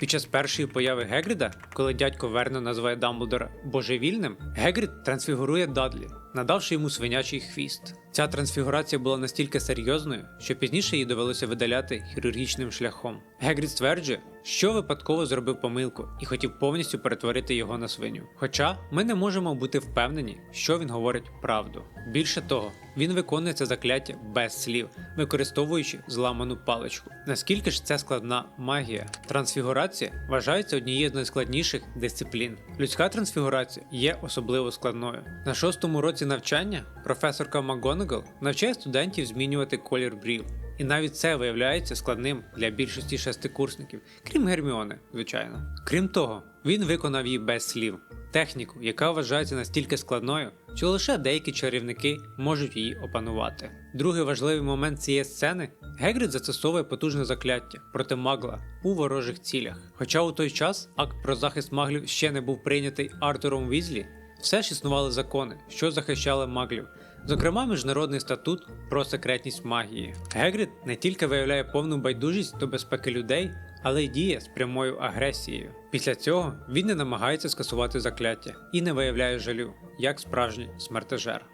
Під час першої появи Гегріда, коли дядько Верно називає Дамблдора божевільним, Гегрід трансфігурує Дадлі, надавши йому свинячий хвіст. Ця трансфігурація була настільки серйозною, що пізніше її довелося видаляти хірургічним шляхом. Гегрід стверджує, що випадково зробив помилку і хотів повністю перетворити його на свиню. Хоча ми не можемо бути впевнені, що він говорить правду. Більше того, він виконує це закляття без слів, використовуючи зламану паличку. Наскільки ж це складна магія? Трансфігурація вважається однією з найскладніших дисциплін. Людська трансфігурація є особливо складною. На шостому році навчання професорка МакГонагал навчає студентів змінювати колір брів. І навіть це виявляється складним для більшості шестикурсників, крім Герміони, звичайно. Крім того, він виконав її без слів. Техніку, яка вважається настільки складною, що лише деякі чарівники можуть її опанувати. Другий важливий момент цієї сцени Гегрід застосовує потужне закляття проти магла у ворожих цілях. Хоча у той час акт про захист маглів ще не був прийнятий Артуром Візлі, все ж існували закони, що захищали маглів, зокрема міжнародний статут про секретність магії. Гегрід не тільки виявляє повну байдужість до безпеки людей, але й діє з прямою агресією. Після цього він не намагається скасувати закляття і не виявляє жалю, як справжній смертежер.